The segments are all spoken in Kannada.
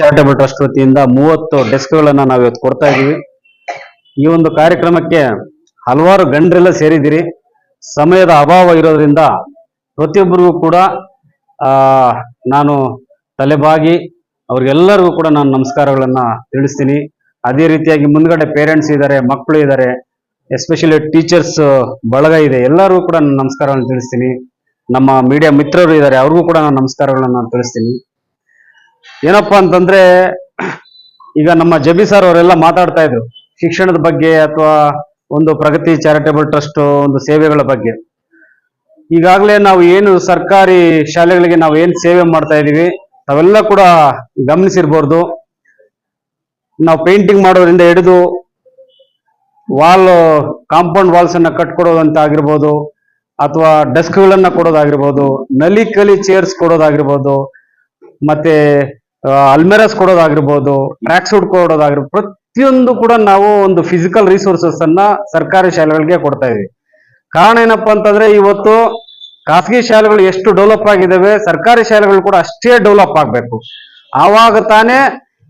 ಚಾರಿಟಬಲ್ ಟ್ರಸ್ಟ್ ವತಿಯಿಂದ ಮೂವತ್ತು ಡೆಸ್ಕ್ಗಳನ್ನು ನಾವು ಇವತ್ತು ಕೊಡ್ತಾ ಇದ್ದೀವಿ ಈ ಒಂದು ಕಾರ್ಯಕ್ರಮಕ್ಕೆ ಹಲವಾರು ಗಣ್ಯರೆಲ್ಲ ಸೇರಿದ್ದೀರಿ. ಸಮಯದ ಅಭಾವ ಇರೋದ್ರಿಂದ ಪ್ರತಿಯೊಬ್ಬರಿಗೂ ಕೂಡ ನಾನು ತಲೆಬಾಗಿ ಅವ್ರಿಗೆಲ್ಲರಿಗೂ ಕೂಡ ನಾನು ನಮಸ್ಕಾರಗಳನ್ನ ತಿಳಿಸ್ತೀನಿ. ಅದೇ ರೀತಿಯಾಗಿ ಮುಂದ್ಗಡೆ ಪೇರೆಂಟ್ಸ್ ಇದ್ದಾರೆ ಮಕ್ಕಳು ಇದ್ದಾರೆ ಎಸ್ಪೆಷಲಿ ಟೀಚರ್ಸ್ ಬಳಗ ಇದೆ, ಎಲ್ಲರಿಗೂ ಕೂಡ ನಾನು ನಮಸ್ಕಾರಗಳನ್ನು ತಿಳಿಸ್ತೀನಿ. ನಮ್ಮ ಮೀಡಿಯಾ ಮಿತ್ರರು ಇದ್ದಾರೆ, ಅವ್ರಿಗೂ ಕೂಡ ನಾನು ನಮಸ್ಕಾರಗಳನ್ನ ನಾನು ತಿಳಿಸ್ತೀನಿ. ಏನಪ್ಪಾ ಅಂತಂದ್ರೆ, ಈಗ ನಮ್ಮ ಜಬಿ ಸರ್ ಅವರೆಲ್ಲ ಮಾತಾಡ್ತಾ ಇದ್ರು, ಶಿಕ್ಷಣದ ಬಗ್ಗೆ ಅಥವಾ ಒಂದು ಪ್ರಗತಿ ಚಾರಿಟೇಬಲ್ ಟ್ರಸ್ಟ್ ಒಂದು ಸೇವೆಗಳ ಬಗ್ಗೆ. ಈಗಾಗಲೇ ನಾವು ಏನು ಸರ್ಕಾರಿ ಶಾಲೆಗಳಿಗೆ ನಾವು ಏನು ಸೇವೆ ಮಾಡ್ತಾ ಇದೀವಿ, ತಾವೆಲ್ಲ ಕೂಡ ಗಮನಿಸಿರ್ಬೋದು. ನಾವು ಪೇಂಟಿಂಗ್ ಮಾಡೋದ್ರಿಂದ ಹಿಡಿದು ವಾಲ್ ಕಾಂಪೌಂಡ್ ವಾಲ್ಸ್ ಅನ್ನ ಕಟ್ಕೊಡೋದಂತ ಆಗಿರ್ಬೋದು, ಅಥವಾ ಡೆಸ್ಕ್ಗಳನ್ನ ಕೊಡೋದಾಗಿರ್ಬೋದು, ನಲಿ ಕಲಿ ಚೇರ್ಸ್ ಕೊಡೋದಾಗಿರ್ಬೋದು ಮತ್ತೆ ಅಲ್ಮೆರಾಸ್ ಕೊಡೋದಾಗಿರ್ಬೋದು ಟ್ರ್ಯಾಕ್ ಸೂಟ್ ಕೊಡೋದಾಗಿರ್ಬೋದು, ಪ್ರತಿಯೊಂದು ಕೂಡ ನಾವು ಒಂದು ಫಿಸಿಕಲ್ ರಿಸೋರ್ಸಸ್ ಅನ್ನ ಸರ್ಕಾರಿ ಶಾಲೆಗಳಿಗೆ ಕೊಡ್ತಾ ಇದೀವಿ ಕಾರಣ ಏನಪ್ಪಾ ಅಂತಂದ್ರೆ, ಇವತ್ತು ಖಾಸಗಿ ಶಾಲೆಗಳು ಎಷ್ಟು ಡೆವಲಪ್ ಆಗಿದ್ದಾವೆ ಸರ್ಕಾರಿ ಶಾಲೆಗಳು ಕೂಡ ಅಷ್ಟೇ ಡೆವಲಪ್ ಆಗಬೇಕು. ಆವಾಗ ತಾನೇ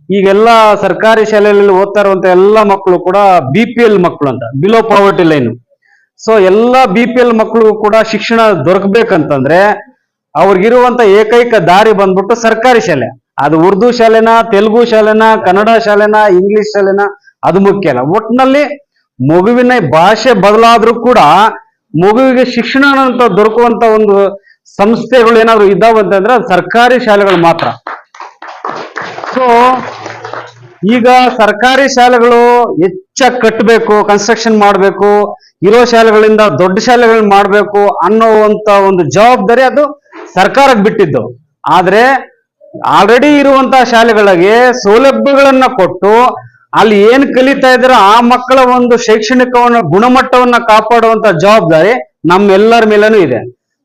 ಈಗೆಲ್ಲ ಸರ್ಕಾರಿ ಶಾಲೆಯಲ್ಲಿ ಓದ್ತಾ ಇರುವಂತ ಎಲ್ಲ ಮಕ್ಕಳು ಕೂಡ ಬಿ ಪಿ ಎಲ್ ಮಕ್ಕಳು ಅಂತ ಬಿಲೋ ಪಾವರ್ಟಿ ಲೈನ್ ಸೊ ಎಲ್ಲ ಬಿ ಪಿ ಎಲ್ ಮಕ್ಕಳು ಕೂಡ ಶಿಕ್ಷಣ ದೊರಕಬೇಕಂತಂದ್ರೆ ಅವ್ರಿಗಿರುವಂತ ಏಕೈಕ ದಾರಿ ಬಂದ್ಬಿಟ್ಟು ಸರ್ಕಾರಿ ಶಾಲೆ. ಅದು ಉರ್ದು ಶಾಲೆನ, ತೆಲುಗು ಶಾಲೆನ, ಕನ್ನಡ ಶಾಲೆನ, ಇಂಗ್ಲಿಷ್ ಶಾಲೆನ ಅದು ಮುಖ್ಯ ಅಲ್ಲ. ಒಟ್ಟಿನಲ್ಲಿ ಮಗುವಿನ ಭಾಷೆ ಬದಲಾದ್ರೂ ಕೂಡ ಮಗುವಿಗೆ ಶಿಕ್ಷಣ ಅಂತ ದೊರಕುವಂತ ಒಂದು ಸಂಸ್ಥೆಗಳು ಏನಾದ್ರು ಇದ್ದಾವಂತಂದ್ರೆ ಅದು ಸರ್ಕಾರಿ ಶಾಲೆಗಳು ಮಾತ್ರ. ಸೊ ಈಗ ಸರ್ಕಾರಿ ಶಾಲೆಗಳು ಹೆಚ್ಚ ಕಟ್ಟಬೇಕು ಕನ್ಸ್ಟ್ರಕ್ಷನ್ ಮಾಡಬೇಕು, ಇರೋ ಶಾಲೆಗಳಿಂದ ದೊಡ್ಡ ಶಾಲೆಗಳನ್ನ ಮಾಡಬೇಕು ಅನ್ನೋ ಒಂದು ಜವಾಬ್ದಾರಿ ಅದು ಸರ್ಕಾರಕ್ಕೆ ಬಿಟ್ಟಿದ್ದು. ಆದ್ರೆ ಆಲ್ರೆಡಿ ಇರುವಂತಹ ಶಾಲೆಗಳಿಗೆ ಸೌಲಭ್ಯಗಳನ್ನ ಕೊಟ್ಟು ಅಲ್ಲಿ ಏನ್ ಕಲಿತಾ ಇದ್ರೆ ಆ ಮಕ್ಕಳ ಒಂದು ಶೈಕ್ಷಣಿಕವನ್ನ ಗುಣಮಟ್ಟವನ್ನ ಕಾಪಾಡುವಂತ ಜವಾಬ್ದಾರಿ ನಮ್ಮೆಲ್ಲರ ಮೇಲೂ ಇದೆ.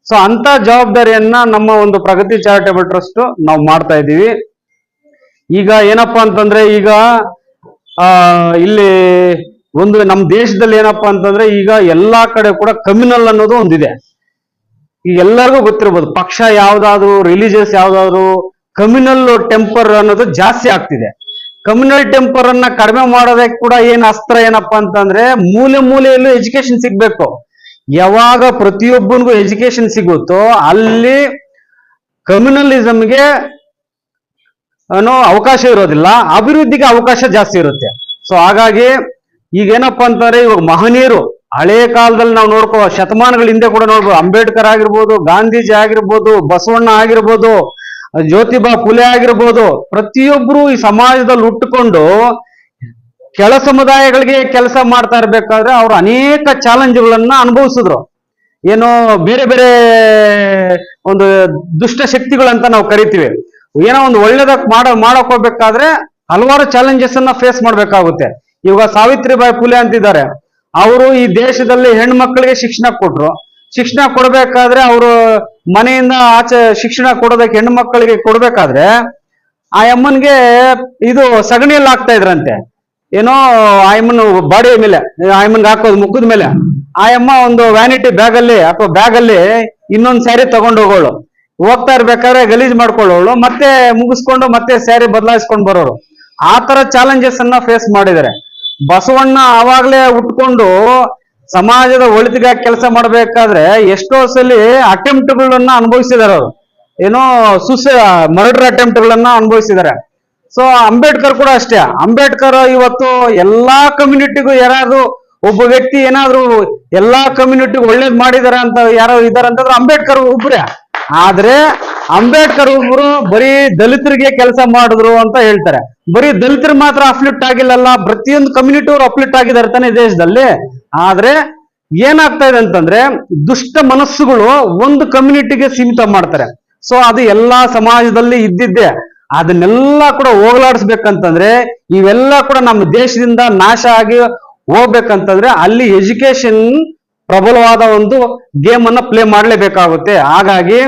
ಸೊ ಅಂತ ಜವಾಬ್ದಾರಿಯನ್ನ ನಮ್ಮ ಒಂದು ಪ್ರಗತಿ ಚಾರಿಟೇಬಲ್ ಟ್ರಸ್ಟ್ ನಾವು ಮಾಡ್ತಾ ಇದ್ದೀವಿ. ಈಗ ಏನಪ್ಪಾ ಅಂತಂದ್ರೆ ಈಗ ಇಲ್ಲಿ ಒಂದು ನಮ್ಮ ದೇಶದಲ್ಲಿ ಏನಪ್ಪಾ ಅಂತಂದ್ರೆ ಈಗ ಎಲ್ಲಾ ಕಡೆ ಕೂಡ ಕಮ್ಯುನಲ್ ಅನ್ನೋದು ಒಂದಿದೆ. ಈಗ ಎಲ್ಲರಿಗೂ ಗೊತ್ತಿರ್ಬೋದು, ಪಕ್ಷ ಯಾವ್ದಾದ್ರು ರಿಲಿಜಿಯಸ್ ಯಾವ್ದಾದ್ರು ಕಮ್ಯುನಲ್ ಟೆಂಪರ್ ಅನ್ನೋದು ಜಾಸ್ತಿ ಆಗ್ತಿದೆ. ಕಮ್ಯುನಲ್ ಟೆಂಪರ್ ಅನ್ನ ಕಡಿಮೆ ಮಾಡೋದಕ್ಕೆ ಕೂಡ ಏನ್ ಅಸ್ತ್ರ ಏನಪ್ಪಾ ಅಂತಂದ್ರೆ ಮೂಲೆ ಮೂಲೆಯಲ್ಲೂ ಎಜುಕೇಶನ್ ಸಿಗ್ಬೇಕು. ಯಾವಾಗ ಪ್ರತಿಯೊಬ್ಬನಿಗೂ ಎಜುಕೇಶನ್ ಸಿಗುತ್ತೋ ಅಲ್ಲಿ ಕಮ್ಯುನಲಿಸಮ್ಗೆ ಅನ್ನೋ ಅವಕಾಶ ಇರೋದಿಲ್ಲ, ಅಭಿವೃದ್ಧಿಗೆ ಅವಕಾಶ ಜಾಸ್ತಿ ಇರುತ್ತೆ. ಸೊ ಹಾಗಾಗಿ ಈಗೇನಪ್ಪ ಅಂತಂದ್ರೆ ಇವಾಗ ಮಹನೀಯರು ಹಳೆಯ ಕಾಲದಲ್ಲಿ ನಾವು ನೋಡ್ಕೋ, ಶತಮಾನಗಳ ಹಿಂದೆ ಕೂಡ ನೋಡ್ಬೋದು. ಅಂಬೇಡ್ಕರ್ ಆಗಿರ್ಬೋದು, ಗಾಂಧೀಜಿ ಆಗಿರ್ಬೋದು, ಬಸವಣ್ಣ ಆಗಿರ್ಬೋದು, ಜ್ಯೋತಿಬಾ ಫುಲೆ ಆಗಿರ್ಬೋದು, ಪ್ರತಿಯೊಬ್ರು ಈ ಸಮಾಜದಲ್ಲಿ ಹುಟ್ಟುಕೊಂಡು ಕೆಳ ಸಮುದಾಯಗಳಿಗೆ ಕೆಲಸ ಮಾಡ್ತಾ ಇರ್ಬೇಕಾದ್ರೆ ಅವ್ರು ಅನೇಕ ಚಾಲೆಂಜ್ಗಳನ್ನ ಅನುಭವಿಸಿದ್ರು. ಏನೋ ಬೇರೆ ಬೇರೆ ಒಂದು ದುಷ್ಟ ಶಕ್ತಿಗಳಂತ ನಾವು ಕರಿತೀವಿ. ಏನೋ ಒಂದು ಒಳ್ಳೇದ ಮಾಡ ಮಾಡಕ್ ಹೋಗ್ಬೇಕಾದ್ರೆ ಹಲವಾರು ಚಾಲೆಂಜಸ್ ಅನ್ನ ಫೇಸ್ ಮಾಡ್ಬೇಕಾಗುತ್ತೆ. ಇವಾಗ ಸಾವಿತ್ರಿಬಾಯಿ ಫುಲೆ ಅಂತಿದ್ದಾರೆ. ಅವರು ಈ ದೇಶದಲ್ಲಿ ಹೆಣ್ಮಕ್ಳಿಗೆ ಶಿಕ್ಷಣ ಕೊಟ್ರು. ಶಿಕ್ಷಣ ಕೊಡ್ಬೇಕಾದ್ರೆ ಅವರು ಮನೆಯಿಂದ ಆಚೆ ಶಿಕ್ಷಣ ಕೊಡೋದಕ್ಕೆ ಹೆಣ್ಣು ಮಕ್ಕಳಿಗೆ ಕೊಡ್ಬೇಕಾದ್ರೆ ಆ ಅಮ್ಮನ್ಗೆ ಇದು ಸಗಣಿಯಲ್ಲಿ ಹಾಕ್ತಾ ಇದ್ರಂತೆ. ಏನೋ ಆಯಮ್ಮನ ಬಾಡಿ ಮೇಲೆ ಆಯಮ್ಮನ್ಗೆ ಹಾಕೋದು ಮುಖದ ಮೇಲೆ. ಆ ಅಮ್ಮ ಒಂದು ವ್ಯಾನಿಟಿ ಬ್ಯಾಗ್ ಅಲ್ಲಿ ಅಥವಾ ಬ್ಯಾಗ್ ಅಲ್ಲಿ ಇನ್ನೊಂದು ಸ್ಯಾರಿ ತಗೊಂಡು ಹೋಗೋಳು. ಹೋಗ್ತಾ ಇರ್ಬೇಕಾದ್ರೆ ಗಲೀಜ್ ಮಾಡ್ಕೊಳ್ಳೋಳು, ಮತ್ತೆ ಮುಗಿಸ್ಕೊಂಡು ಮತ್ತೆ ಸ್ಯಾರಿ ಬದಲಾಯಿಸ್ಕೊಂಡು ಬರೋರು. ಆ ತರ ಚಾಲೆಂಜಸ್ ಅನ್ನ ಫೇಸ್ ಮಾಡಿದ್ದಾರೆ. ಬಸವಣ್ಣ ಆವಾಗ್ಲೇ ಉಟ್ಕೊಂಡು ಸಮಾಜದ ಒಳಿತಿಗಾಗಿ ಕೆಲಸ ಮಾಡ್ಬೇಕಾದ್ರೆ ಎಷ್ಟೋ ಸಲ ಅಟೆಂಪ್ಟ್ಗಳನ್ನ ಅನುಭವಿಸಿದಾರೆ ಅವರು. ಏನೋ ಸುಸ, ಮರ್ಡರ್ ಅಟೆಂಪ್ಟ್ಗಳನ್ನ ಅನುಭವಿಸಿದ್ದಾರೆ. ಸೊ ಅಂಬೇಡ್ಕರ್ ಕೂಡ ಅಷ್ಟೇ. ಅಂಬೇಡ್ಕರ್ ಇವತ್ತು ಎಲ್ಲಾ ಕಮ್ಯುನಿಟಿಗೂ ಯಾರಾದ್ರೂ ಒಬ್ಬ ವ್ಯಕ್ತಿ ಏನಾದ್ರೂ ಎಲ್ಲಾ ಕಮ್ಯುನಿಟಿಗೂ ಒಳ್ಳೇದ್ ಮಾಡಿದಾರೆ ಅಂತ ಯಾರೋ ಇದಾರೆ ಅಂತಂದ್ರೆ ಅಂಬೇಡ್ಕರ್ ಒಬ್ರೇ. ಆದ್ರೆ ಅಂಬೇಡ್ಕರ್ ಒಬ್ರು ಬರೀ ದಲಿತರಿಗೆ ಕೆಲಸ ಮಾಡಿದ್ರು ಅಂತ ಹೇಳ್ತಾರೆ. ಬರೀ ದಲಿತರು ಮಾತ್ರ ಅಫ್ಲಿಟ್ ಆಗಿಲ್ಲಲ್ಲ, ಪ್ರತಿಯೊಂದು ಕಮ್ಯುನಿಟಿ ಅವರು ಅಫ್ಲಿಟ್ ಆಗಿದ್ದಾರೆ ತಾನೆ ದೇಶದಲ್ಲಿ. ಆದ್ರೆ ಏನಾಗ್ತಾ ಇದೆ ಅಂತಂದ್ರೆ ದುಷ್ಟ ಮನಸ್ಸುಗಳು ಒಂದು ಕಮ್ಯುನಿಟಿಗೆ ಸೀಮಿತ ಮಾಡ್ತಾರೆ. ಸೊ ಅದು ಎಲ್ಲಾ ಸಮಾಜದಲ್ಲಿ ಇದ್ದಿದ್ದೆ. ಅದನ್ನೆಲ್ಲ ಕೂಡ ಹೋಗ್ಲಾಡಿಸ್ಬೇಕಂತಂದ್ರೆ, ಇವೆಲ್ಲ ಕೂಡ ನಮ್ಮ ದೇಶದಿಂದ ನಾಶ ಆಗಿ ಹೋಗ್ಬೇಕಂತಂದ್ರೆ ಅಲ್ಲಿ ಎಜುಕೇಶನ್ ಪ್ರಬಲವಾದ ಒಂದು ಗೇಮ್ ಅನ್ನ ಪ್ಲೇ ಮಾಡಲೇಬೇಕಾಗುತ್ತೆ. ಹಾಗಾಗಿ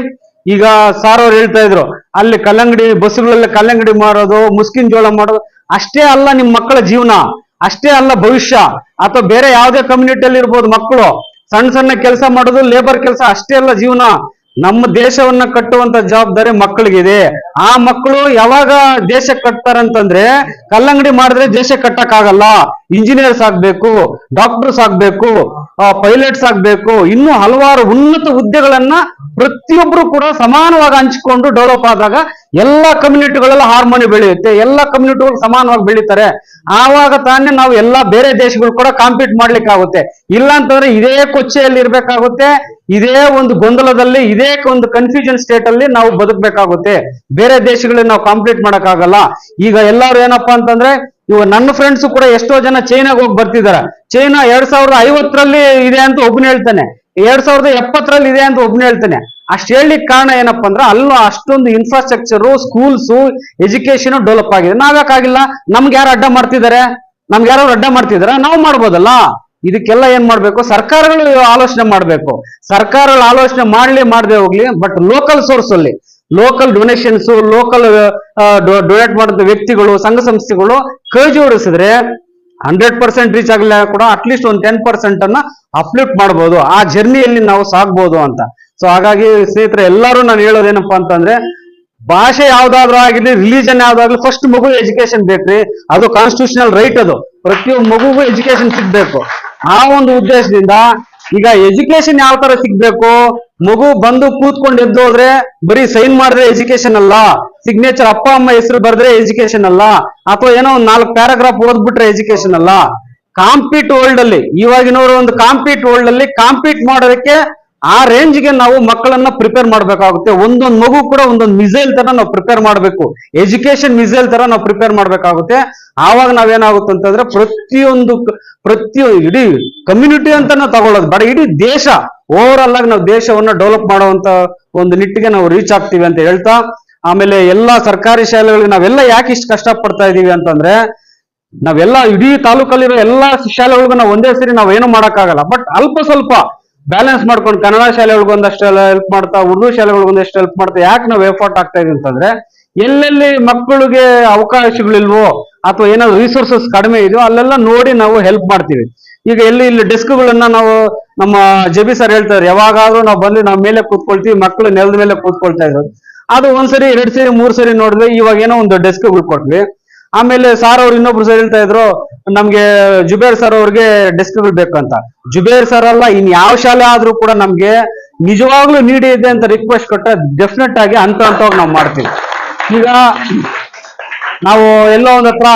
ಈಗ ಸಾರ್ ಅವ್ರು ಹೇಳ್ತಾ ಇದ್ರು, ಅಲ್ಲಿ ಕಲ್ಲಂಗಡಿ, ಬಸ್ಸುಗಳಲ್ಲಿ ಕಲ್ಲಂಗಡಿ ಮಾರೋದು, ಮುಸ್ಕಿನ್ ಜೋಳ ಮಾಡೋದು ಅಷ್ಟೇ ಅಲ್ಲ ನಿಮ್ ಮಕ್ಕಳ ಜೀವನ, ಅಷ್ಟೇ ಅಲ್ಲ ಭವಿಷ್ಯ, ಅಥವಾ ಬೇರೆ ಯಾವುದೇ ಕಮ್ಯುನಿಟಿಯಲ್ಲಿ ಇರ್ಬೋದು ಮಕ್ಕಳು, ಸಣ್ಣ ಸಣ್ಣ ಕೆಲಸ ಮಾಡೋದು ಲೇಬರ್ ಕೆಲಸ ಅಷ್ಟೇ ಅಲ್ಲ ಜೀವನ. ನಮ್ಮ ದೇಶವನ್ನ ಕಟ್ಟುವಂತ ಜವಾಬ್ದಾರಿ ಮಕ್ಕಳಿಗಿದೆ. ಆ ಮಕ್ಕಳು ಯಾವಾಗ ದೇಶ ಕಟ್ತಾರಂತಂದ್ರೆ ಕಲ್ಲಂಗಡಿ ಮಾಡಿದ್ರೆ ದೇಶ ಕಟ್ಟಕ್ಕಾಗಲ್ಲ. ಇಂಜಿನಿಯರ್ಸ್ ಆಗ್ಬೇಕು ಡಾಕ್ಟರ್ಸ್ ಆಗ್ಬೇಕು ಪೈಲಟ್ಸ್ ಆಗ್ಬೇಕು. ಇನ್ನು ಹಲವಾರು ಉನ್ನತ ಹುದ್ದೆಗಳನ್ನ ಪ್ರತಿಯೊಬ್ರು ಕೂಡ ಸಮಾನವಾಗಿ ಹಂಚಿಕೊಂಡು ಡೆವಲಪ್ ಆದಾಗ ಎಲ್ಲಾ ಕಮ್ಯುನಿಟಿಗಳೆಲ್ಲ ಹಾರ್ಮೋನಿ ಬೆಳೆಯುತ್ತೆ. ಎಲ್ಲಾ ಕಮ್ಯುನಿಟಿಗಳು ಸಮಾನವಾಗಿ ಬೆಳೀತಾರೆ. ಆವಾಗ ತಾನೇ ನಾವು ಎಲ್ಲಾ ಬೇರೆ ದೇಶಗಳು ಕೂಡ ಕಾಂಪೀಟ್ ಮಾಡ್ಲಿಕ್ಕೆ ಆಗುತ್ತೆ ಇಲ್ಲ ಅಂತಂದ್ರೆ ಇದೇ ಕೊಚ್ಚೆಯಲ್ಲಿ ಇರ್ಬೇಕಾಗುತ್ತೆ, ಇದೇ ಒಂದು ಗೊಂದಲದಲ್ಲಿ, ಇದೇ ಒಂದು ಕನ್ಫ್ಯೂಷನ್ ಸ್ಟೇಟ್ ಅಲ್ಲಿ ನಾವು ಬದುಕಬೇಕಾಗುತ್ತೆ. ಬೇರೆ ದೇಶಗಳಲ್ಲಿ ನಾವು ಕಾಂಪೀಟ್ ಮಾಡಕ್ಕಾಗಲ್ಲ. ಈಗ ಎಲ್ಲರೂ ಏನಪ್ಪಾ ಅಂತಂದ್ರೆ, ಇವ ನನ್ನ ಫ್ರೆಂಡ್ಸ್ ಕೂಡ ಎಷ್ಟೋ ಜನ ಚೈನಾಗ ಹೋಗಿ ಬರ್ತಿದ್ದಾರೆ ಚೈನಾ ಎರಡ್ ಸಾವಿರದ ಐವತ್ತರಲ್ಲಿ ಇದೆ ಅಂತ ಒಬ್ನು ಹೇಳ್ತಾನೆ. ಎರಡ್ ಸಾವಿರದ ಎಪ್ಪತ್ತರಲ್ಲಿ ಇದೆ ಅಂತ ಒಬ್ನ ಹೇಳ್ತಾನೆ. ಅಷ್ಟು ಹೇಳಲಿಕ್ಕೆ ಕಾರಣ ಏನಪ್ಪಾ ಅಂದ್ರೆ ಅಲ್ಲೂ ಅಷ್ಟೊಂದು ಇನ್ಫ್ರಾಸ್ಟ್ರಕ್ಚರ್ ಸ್ಕೂಲ್ಸ್ ಎಜುಕೇಶನ್ ಡೆವಲಪ್ ಆಗಿದೆ. ನಾವ್ಯಾಕಾಗಿಲ್ಲ ನಮ್ಗೆ ಯಾರು ಅಡ್ಡ ಮಾಡ್ತಿದ್ದಾರೆ? ನಮ್ಗೆ ಯಾರು ಅಡ್ಡ ಮಾಡ್ತಿದಾರ ನಾವು ಮಾಡ್ಬೋದಲ್ಲ. ಇದಕ್ಕೆಲ್ಲ ಏನ್ ಮಾಡ್ಬೇಕು? ಸರ್ಕಾರಗಳು ಆಲೋಚನೆ ಮಾಡ್ಬೇಕು. ಸರ್ಕಾರಗಳು ಆಲೋಚನೆ ಮಾಡ್ಲಿ ಮಾಡದೆ ಹೋಗ್ಲಿ ಬಟ್ ಲೋಕಲ್ ಸೋರ್ಸ್ ಅಲ್ಲಿ ಲೋಕಲ್ ಡೊನೇಷನ್ಸ್ ಲೋಕಲ್ ಡೊನೇಟ್ ಮಾಡಿದ ವ್ಯಕ್ತಿಗಳು, ಸಂಘ ಸಂಸ್ಥೆಗಳು ಕೈ ಜೋಡಿಸಿದ್ರೆ ಹಂಡ್ರೆಡ್ ಪರ್ಸೆಂಟ್ ರೀಚ್ ಆಗಲಿಲ್ಲ ಕೂಡ ಅಟ್ಲೀಸ್ಟ್ ಒಂದು ಟೆನ್ ಪರ್ಸೆಂಟ್ ಅನ್ನ ಅಪ್ಲಿಫ್ಟ್ ಮಾಡ್ಬೋದು. ಆ ಜರ್ನಿಯಲ್ಲಿ ನಾವು ಸಾಗ್ಬೋದು ಅಂತ. ಸೊ ಹಾಗಾಗಿ ಸ್ನೇಹಿತರೆ, ಎಲ್ಲರೂ ನಾನು ಹೇಳೋದೇನಪ್ಪಾ ಅಂತಂದ್ರೆ, ಭಾಷೆ ಯಾವ್ದಾದ್ರು ಆಗಿರ್ಲಿ ರಿಲಿಜನ್ ಯಾವ್ದಾಗ್ಲಿ ಫಸ್ಟ್ ಮಗು ಎಜುಕೇಶನ್ ಬೇಕ್ರಿ. ಅದು ಕಾನ್ಸ್ಟಿಟ್ಯೂಷನಲ್ ರೈಟ್ ಅದು. ಪ್ರತಿಯೊಂದು ಮಗುಗೂ ಎಜುಕೇಶನ್ ಸಿಗ್ಬೇಕು. ಆ ಒಂದು ಉದ್ದೇಶದಿಂದ ಈಗ ಎಜುಕೇಶನ್ ಯಾವ ತರ ಸಿಗ್ಬೇಕು? ಮಗು ಬಂದು ಕೂತ್ಕೊಂಡು ಎದ್ದು ಹೋದ್ರೆ ಬರೀ ಸೈನ್ ಮಾಡಿದ್ರೆ ಎಜುಕೇಶನ್ ಅಲ್ಲ. ಸಿಗ್ನೇಚರ್ ಅಪ್ಪ, ಅಮ್ಮ ಹೆಸರು ಬರೆದ್ರೆ ಎಜುಕೇಶನ್ ಅಲ್ಲ. ಅಥವಾ ಏನೋ ಒಂದ್ ನಾಲ್ಕು ಪ್ಯಾರಾಗ್ರಾಫ್ ಓದ್ಬಿಟ್ರೆ ಎಜುಕೇಶನ್ ಅಲ್ಲ. ಕಾಂಪೀಟ್ ವರ್ಲ್ಡ್ ಅಲ್ಲಿ, ಇವಾಗಿನವರು ಒಂದು ಕಾಂಪೀಟ್ ವರ್ಲ್ಡ್ ಅಲ್ಲಿ ಕಾಂಪೀಟ್ ಮಾಡೋದಕ್ಕೆ ಆ ರೇಂಜ್ಗೆ ನಾವು ಮಕ್ಕಳನ್ನ ಪ್ರಿಪೇರ್ ಮಾಡ್ಬೇಕಾಗುತ್ತೆ. ಒಂದೊಂದು ಮಗು ಕೂಡ ಒಂದೊಂದು ಮಿಸೈಲ್ ತರ ನಾವು ಪ್ರಿಪೇರ್ ಮಾಡಬೇಕು. ಎಜುಕೇಶನ್ ಮಿಸೈಲ್ ತರ ನಾವು ಪ್ರಿಪೇರ್ ಮಾಡ್ಬೇಕಾಗುತ್ತೆ. ಆವಾಗ ನಾವೇನಾಗುತ್ತೆ ಅಂತಂದ್ರೆ ಪ್ರತಿಯೊಂದು ಪ್ರತಿ ಇಡೀ ಕಮ್ಯುನಿಟಿ ಅಂತ ನಾವು ತಗೊಳ್ಳೋದು. ಬಟ್ ಇಡೀ ದೇಶ ಓವರ್ ಆಗಿ ನಾವು ದೇಶವನ್ನ ಡೆವಲಪ್ ಮಾಡುವಂತ ಒಂದು ನಿಟ್ಟಿಗೆ ನಾವು ರೀಚ್ ಆಗ್ತೀವಿ ಅಂತ ಹೇಳ್ತಾ, ಆಮೇಲೆ ಎಲ್ಲಾ ಸರ್ಕಾರಿ ಶಾಲೆಗಳಿಗೆ ನಾವೆಲ್ಲ ಯಾಕೆ ಇಷ್ಟು ಕಷ್ಟ ಪಡ್ತಾ ಇದೀವಿ ಅಂತಂದ್ರೆ, ನಾವೆಲ್ಲ ಇಡೀ ತಾಲೂಕಲ್ಲಿರೋ ಎಲ್ಲಾ ಶಾಲೆಗಳಿಗೂ ನಾವು ಒಂದೇ ಸರಿ ನಾವು ಏನು ಮಾಡೋಕ್ಕಾಗಲ್ಲ. ಬಟ್ ಅಲ್ಪ ಸ್ವಲ್ಪ ಬ್ಯಾಲೆನ್ಸ್ ಮಾಡ್ಕೊಂಡು ಕನ್ನಡ ಶಾಲೆಗಳಿಗೆ ಒಂದಷ್ಟು ಹೆಲ್ಪ್ ಮಾಡ್ತಾ, ಉರ್ದು ಶಾಲೆಗಳಿಗೆ ಒಂದಷ್ಟು ಹೆಲ್ಪ್ ಮಾಡ್ತಾ, ಯಾಕೆ ನಾವು ಎಫರ್ಟ್ ಆಗ್ತಾ ಇದೀವಿ ಅಂತಂದ್ರೆ, ಎಲ್ಲೆಲ್ಲಿ ಮಕ್ಕಳಿಗೆ ಅವಕಾಶಗಳಿಲ್ವೋ ಅಥವಾ ಏನಾದ್ರು ರಿಸೋರ್ಸಸ್ ಕಡಿಮೆ ಇದೆಯೋ ಅಲ್ಲೆಲ್ಲ ನೋಡಿ ನಾವು ಹೆಲ್ಪ್ ಮಾಡ್ತೀವಿ. ಈಗ ಎಲ್ಲಿ ಇಲ್ಲಿ ಡೆಸ್ಕ್ಗಳನ್ನ ನಾವು ನಮ್ಮ ಜಬಿ ಸರ್ ಹೇಳ್ತಾರೆ ಯಾವಾಗಾದ್ರೂ ನಾವು ಬಂದು ನಾವು ಮೇಲೆ ಕೂತ್ಕೊಳ್ತೀವಿ ಮಕ್ಕಳು ನೆಲದ ಮೇಲೆ ಕೂತ್ಕೊಳ್ತಾ ಇದ್ರು ಅದು ಒಂದ್ಸರಿ, ಎರಡ್ ಸರಿ, ಮೂರ್ ಸರಿ ನೋಡಿದ್ವಿ ಇವಾಗ ಏನೋ ಒಂದು ಡೆಸ್ಕ್ಗಳು ಕೊಟ್ವಿ. ಆಮೇಲೆ ಸಾರ್ ಅವ್ರು ಇನ್ನೊಬ್ರು ಸರ್ ಹೇಳ್ತಾ ಇದ್ರು, ನಮ್ಗೆ ಜುಬೇರ್ ಸರ್ ಅವ್ರಿಗೆ ಬೇಕು ಬೇಕಂತ ಜುಬೇರ್ ಸರ್ ಅಲ್ಲ, ಇನ್ ಯಾವ ಶಾಲೆ ಆದ್ರೂ ಕೂಡ ನಮ್ಗೆ ನಿಜವಾಗ್ಲೂ ನೀಡಿ ಇದೆ ಅಂತ ರಿಕ್ವೆಸ್ಟ್ ಕೊಟ್ಟರೆ ಡೆಫಿನೆಟ್ ಆಗಿ ಅಂತ ಅಂತವಾಗ ನಾವು ಮಾಡ್ತೀವಿ. ಈಗ ನಾವು ಎಲ್ಲೋ ಒಂದ್ ಹತ್ರ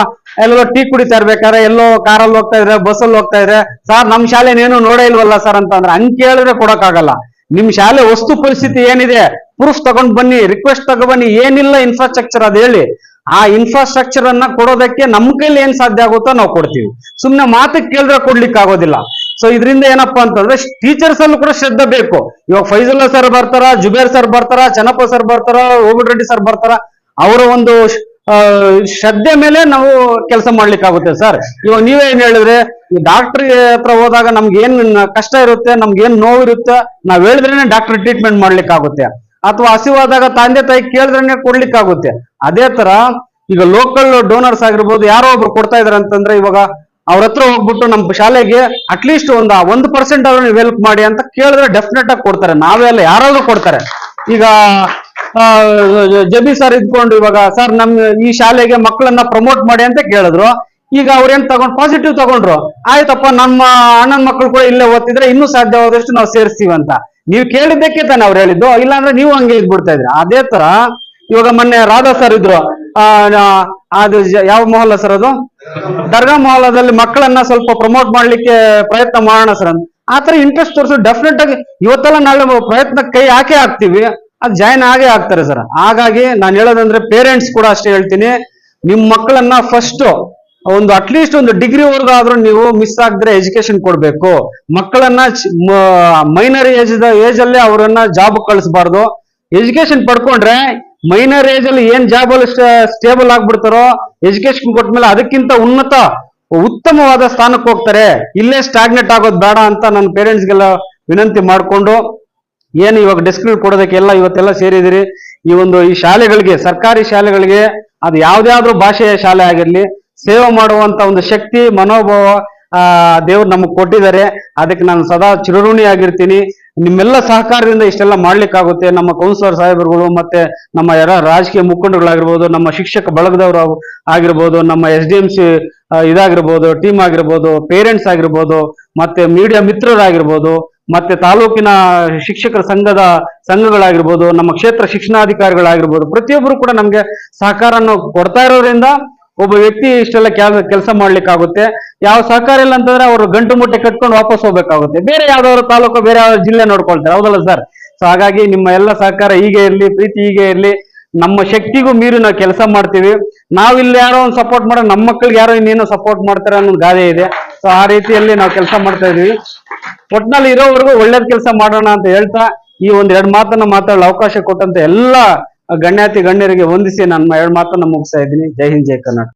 ಎಲ್ಲೋ ಟೀ ಕುಡಿತಾ ಇರ್ಬೇಕಾದ್ರೆ, ಎಲ್ಲೋ ಕಾರಲ್ಲಿ ಹೋಗ್ತಾ ಇದ್ರೆ ಬಸ್ಸಲ್ಲಿ ಹೋಗ್ತಾ ಇದ್ರೆ ಸರ್ ನಮ್ ಶಾಲೆನೇನು ನೋಡೇ ಇಲ್ವಲ್ಲ ಸರ್ ಅಂತ ಅಂದ್ರೆ ಹಂಗ್ ಕೇಳಿದ್ರೆ ಕೊಡಕ್ಕಾಗಲ್ಲ. ನಿಮ್ ಶಾಲೆ ವಸ್ತು ಪರಿಸ್ಥಿತಿ ಏನಿದೆ ಪ್ರೂಫ್ ತಗೊಂಡ್ ಬನ್ನಿ ರಿಕ್ವೆಸ್ಟ್ ತಗೊಂಡ್ ಬನ್ನಿ, ಏನಿಲ್ಲ ಇನ್ಫ್ರಾಸ್ಟ್ರಕ್ಚರ್ ಅದ್ ಹೇಳಿ. ಆ ಇನ್ಫ್ರಾಸ್ಟ್ರಕ್ಚರ್ ಅನ್ನ ಕೊಡೋದಕ್ಕೆ ನಮ್ ಕೈಲಿ ಏನ್ ಸಾಧ್ಯ ಆಗುತ್ತೋ ನಾವು ಕೊಡ್ತೀವಿ. ಸುಮ್ನೆ ಮಾತು ಕೇಳಿದ್ರೆ ಕೊಡ್ಲಿಕ್ಕೆ ಆಗೋದಿಲ್ಲ. ಸೊ ಇದರಿಂದ ಏನಪ್ಪಾ ಅಂತಂದ್ರೆ ಟೀಚರ್ಸ್ ಅಲ್ಲೂ ಕೂಡ ಶ್ರದ್ಧೆ ಬೇಕು. ಇವಾಗ ಫೈಜುಲ್ಲಾ ಸರ್ ಬರ್ತಾರ, ಜುಬೇರ್ ಸರ್ ಬರ್ತಾರ, ಚನ್ನಪ್ಪ ಸರ್ ಬರ್ತಾರ, ಓಬಿಡ್ ರೆಡ್ಡಿ ಸರ್ ಬರ್ತಾರ, ಅವರ ಒಂದು ಶ್ರದ್ಧೆ ಮೇಲೆ ನಾವು ಕೆಲಸ ಮಾಡ್ಲಿಕ್ಕೆ ಆಗುತ್ತೆ ಸರ್ ಇವಾಗ ನೀವೇ ಏನ್ ಹೇಳಿದ್ರೆ ಡಾಕ್ಟರ್ ಹತ್ರ ಹೋದಾಗ ನಮ್ಗೆ ಏನ್ ಕಷ್ಟ ಇರುತ್ತೆ ನಮ್ಗೆ ಏನ್ ನೋವು ಇರುತ್ತೆ ನಾವ್ ಹೇಳಿದ್ರೇನೆ ಡಾಕ್ಟರ್ ಟ್ರೀಟ್ಮೆಂಟ್ ಮಾಡ್ಲಿಕ್ಕೆ ಆಗುತ್ತೆ. ಅಥವಾ ಹಸಿವಾದಾಗ ತಂದೆ ತಾಯಿ ಕೇಳಿದ್ರೆ ಕೊಡ್ಲಿಕ್ಕೆ ಆಗುತ್ತೆ ಅದೇ ತರ ಈಗ ಲೋಕಲ್ ಡೋನರ್ಸ್ ಆಗಿರ್ಬೋದು, ಯಾರೋ ಒಬ್ರು ಕೊಡ್ತಾ ಇದಾರೆ ಅಂತಂದ್ರೆ ಇವಾಗ ಅವ್ರ ಹತ್ರ ಹೋಗ್ಬಿಟ್ಟು ನಮ್ಮ ಶಾಲೆಗೆ ಅಟ್ಲೀಸ್ಟ್ ಒಂದು ಒಂದು ಪರ್ಸೆಂಟ್ ಅವ್ರು ನೀವು ಹೆಲ್ಪ್ ಮಾಡಿ ಅಂತ ಕೇಳಿದ್ರೆ ಡೆಫಿನೆಟ್ ಆಗಿ ಕೊಡ್ತಾರೆ. ನಾವೇ ಅಲ್ಲ, ಯಾರಾದ್ರೂ ಕೊಡ್ತಾರೆ. ಈಗ ಜಬಿ ಸರ್ ಇದ್ಕೊಂಡು ಇವಾಗ ಸರ್ ನಮ್ ಈ ಶಾಲೆಗೆ ಮಕ್ಕಳನ್ನ ಪ್ರಮೋಟ್ ಮಾಡಿ ಅಂತ ಕೇಳಿದ್ರು. ಈಗ ಅವ್ರೇನ್ ತಗೊಂಡ್ ಪಾಸಿಟಿವ್ ತಗೊಂಡ್ರು. ಆಯ್ತಪ್ಪ, ನಮ್ಮ ಅಣ್ಣನ ಮಕ್ಕಳು ಕೂಡ ಇಲ್ಲೇ ಓದ್ತಿದ್ರೆ ಇನ್ನೂ ಸಾಧ್ಯವಾದಷ್ಟು ನಾವು ಸೇರಿಸ್ತೀವಿ ಅಂತ. ನೀವು ಕೇಳಿದ್ದಕ್ಕೆ ತಾನೆ ಅವ್ರು ಹೇಳಿದ್ದು. ಇಲ್ಲಾಂದ್ರೆ ನೀವು ಹಂಗೆ ಇದ್ಬಿಡ್ತಾ ಇದ್ರಿ ಅದೇ ತರ ಇವಾಗ ಮೊನ್ನೆ ರಾಧಾ ಸರ್ ಇದ್ರು. ಅದು ಯಾವ ಮೊಹಲ್ಲ ಸರ್ ಅದು? ದರ್ಗಾ ಮೊಹಲ್ಲದಲ್ಲಿ ಮಕ್ಕಳನ್ನ ಸ್ವಲ್ಪ ಪ್ರಮೋಟ್ ಮಾಡ್ಲಿಕ್ಕೆ ಪ್ರಯತ್ನ ಮಾಡೋಣ ಸರ್ ಆತರ ಇಂಟ್ರೆಸ್ಟ್ ತೋರಿಸು. ಡೆಫಿನೆಟ್ ಆಗಿ ಇವತ್ತೆಲ್ಲ ನಾಳೆ ಪ್ರಯತ್ನ ಕೈ ಹಾಕೇ ಹಾಕ್ತಿವಿ. ಅದು ಜಾಯ್ನ್ ಆಗೇ ಆಗ್ತಾರೆ ಸರ್ ಹಾಗಾಗಿ ನಾನು ಹೇಳೋದಂದ್ರೆ ಪೇರೆಂಟ್ಸ್ ಕೂಡ ಅಷ್ಟೇ ಹೇಳ್ತೀನಿ. ನಿಮ್ ಮಕ್ಕಳನ್ನ ಫಸ್ಟ್ ಒಂದು ಅಟ್ಲೀಸ್ಟ್ ಒಂದು ಡಿಗ್ರಿ ಆದ್ರೂ ನೀವು ಮಿಸ್ ಆಗದ್ರೆ ಎಜುಕೇಶನ್ ಕೊಡ್ಬೇಕು. ಮಕ್ಕಳನ್ನ ಮೈನರ್ ಏಜ್ ಏಜ್ ಅಲ್ಲಿ ಅವರನ್ನ ಜಾಬ್ ಕಳಿಸಬಾರ್ದು. ಎಜುಕೇಶನ್ ಪಡ್ಕೊಂಡ್ರೆ ಮೈನರ್ ಏಜ್ ಅಲ್ಲಿ ಏನ್ ಜಾಬ್ ಅಲ್ಲಿ ಸ್ಟೇಬಲ್ ಆಗ್ಬಿಡ್ತಾರೋ ಎಜುಕೇಶನ್ ಕೊಟ್ಮೇಲೆ ಅದಕ್ಕಿಂತ ಉನ್ನತ, ಉತ್ತಮವಾದ ಸ್ಥಾನಕ್ಕೆ ಹೋಗ್ತಾರೆ. ಇಲ್ಲೇ ಸ್ಟಾಗ್ನೆಟ್ ಆಗೋದು ಬೇಡ ಅಂತ ನನ್ನ ಪೇರೆಂಟ್ಸ್ಗೆಲ್ಲ ವಿನಂತಿ ಮಾಡಿಕೊಂಡು ಏನು ಇವಾಗ ಡಿಸ್ಕ್ರಿಪ್ ಕೊಡೋದಕ್ಕೆ ಎಲ್ಲ ಇವತ್ತೆಲ್ಲ ಸೇರಿದಿರಿ ಈ ಒಂದು ಈ ಶಾಲೆಗಳಿಗೆ, ಸರ್ಕಾರಿ ಶಾಲೆಗಳಿಗೆ ಅದು ಯಾವ್ದಾದ್ರು ಭಾಷೆಯ ಶಾಲೆ ಆಗಿರ್ಲಿ ಸೇವೆ ಮಾಡುವಂತ ಒಂದು ಶಕ್ತಿ, ಮನೋಭಾವ, ಆ, ದೇವ್ರು ನಮಗ್ ಕೊಟ್ಟಿದ್ದಾರೆ. ಅದಕ್ಕೆ ನಾನು ಸದಾ ಚಿರಋಣಿ ಆಗಿರ್ತೀನಿ. ನಿಮ್ಮೆಲ್ಲ ಸಹಕಾರದಿಂದ ಇಷ್ಟೆಲ್ಲ ಮಾಡ್ಲಿಕ್ಕಾಗುತ್ತೆ. ನಮ್ಮ ಕೌನ್ಸಿಲರ್ ಸಾಹೇಬರುಗಳು ಮತ್ತೆ ನಮ್ಮ ಎಲ್ಲ ರಾಜಕೀಯ ಮುಖಂಡರುಗಳಾಗಿರ್ಬೋದು, ನಮ್ಮ ಶಿಕ್ಷಕ ಬಳಗದವರು ಆಗ್- ಆಗಿರ್ಬೋದು, ನಮ್ಮ ಎಸ್ ಡಿ ಎಂ ಸಿ ಇದಾಗಿರ್ಬೋದು ಟೀಮ್ ಆಗಿರ್ಬೋದು ಪೇರೆಂಟ್ಸ್ ಆಗಿರ್ಬೋದು, ಮತ್ತೆ ಮೀಡಿಯಾ ಮಿತ್ರರಾಗಿರ್ಬೋದು, ಮತ್ತೆ ತಾಲೂಕಿನ ಶಿಕ್ಷಕರ ಸಂಘದ ಸಂಘಗಳಾಗಿರ್ಬೋದು, ನಮ್ಮ ಕ್ಷೇತ್ರ ಶಿಕ್ಷಣಾಧಿಕಾರಿಗಳಾಗಿರ್ಬೋದು, ಪ್ರತಿಯೊಬ್ಬರು ಕೂಡ ನಮ್ಗೆ ಸಹಕಾರವನ್ನು ಕೊಡ್ತಾ ಇರೋದ್ರಿಂದ ಒಬ್ಬ ವ್ಯಕ್ತಿ ಇಷ್ಟೆಲ್ಲ ಕೆಲಸ ಮಾಡ್ಲಿಕ್ಕಾಗುತ್ತೆ. ಯಾವ ಸಹಕಾರ ಇಲ್ಲ ಅಂತಂದ್ರೆ ಅವರು ಗಂಟು ಮುಟ್ಟೆ ಕಟ್ಕೊಂಡು ವಾಪಸ್ ಹೋಗ್ಬೇಕಾಗುತ್ತೆ. ಬೇರೆ ಯಾವ್ದಾದ್ರು ತಾಲೂಕು, ಬೇರೆ ಯಾವ್ದಾದ್ರು ಜಿಲ್ಲೆ ನೋಡ್ಕೊಳ್ತಾರೆ. ಹೌದಲ್ಲ ಸರ್? ಸೊ ಹಾಗಾಗಿ ನಿಮ್ಮ ಎಲ್ಲ ಸಹಕಾರ ಹೀಗೆ ಇರ್ಲಿ, ಪ್ರೀತಿ ಹೀಗೆ ಇರ್ಲಿ. ನಮ್ಮ ಶಕ್ತಿಗೂ ಮೀರಿ ನಾವು ಕೆಲಸ ಮಾಡ್ತೀವಿ. ನಾವಿಲ್ಲಿ ಯಾರೋ ಒಂದು ಸಪೋರ್ಟ್ ಮಾಡೋ ನಮ್ಮ ಮಕ್ಕಳಿಗೆ ಯಾರೋ ಇನ್ನೇನೋ ಸಪೋರ್ಟ್ ಮಾಡ್ತಾರೆ ಅನ್ನೋ ಗಾದೆ ಇದೆ. ಸೊ ಆ ರೀತಿಯಲ್ಲಿ ನಾವು ಕೆಲಸ ಮಾಡ್ತಾ ಇದೀವಿ ಒಟ್ನಲ್ಲಿ ಇರೋವರೆಗೂ ಒಳ್ಳೇದ್ ಕೆಲಸ ಮಾಡೋಣ ಅಂತ ಹೇಳ್ತಾ, ಈ ಒಂದ್ ಎರಡ್ ಮಾತನ್ನ ಮಾತಾಡಲು ಅವಕಾಶ ಕೊಟ್ಟಂತ ಎಲ್ಲ ಗಣ್ಯಾತಿ ಗಣ್ಯರಿಗೆ ವಂದಿಸಿ ನನ್ನ ಎರಡು ಮಾತನ್ನ ಮುಗಿಸ್ತಾ ಇದ್ದೀನಿ. ಜೈ ಹಿಂದ್ ಜೈ ಕರ್ನಾಟಕ.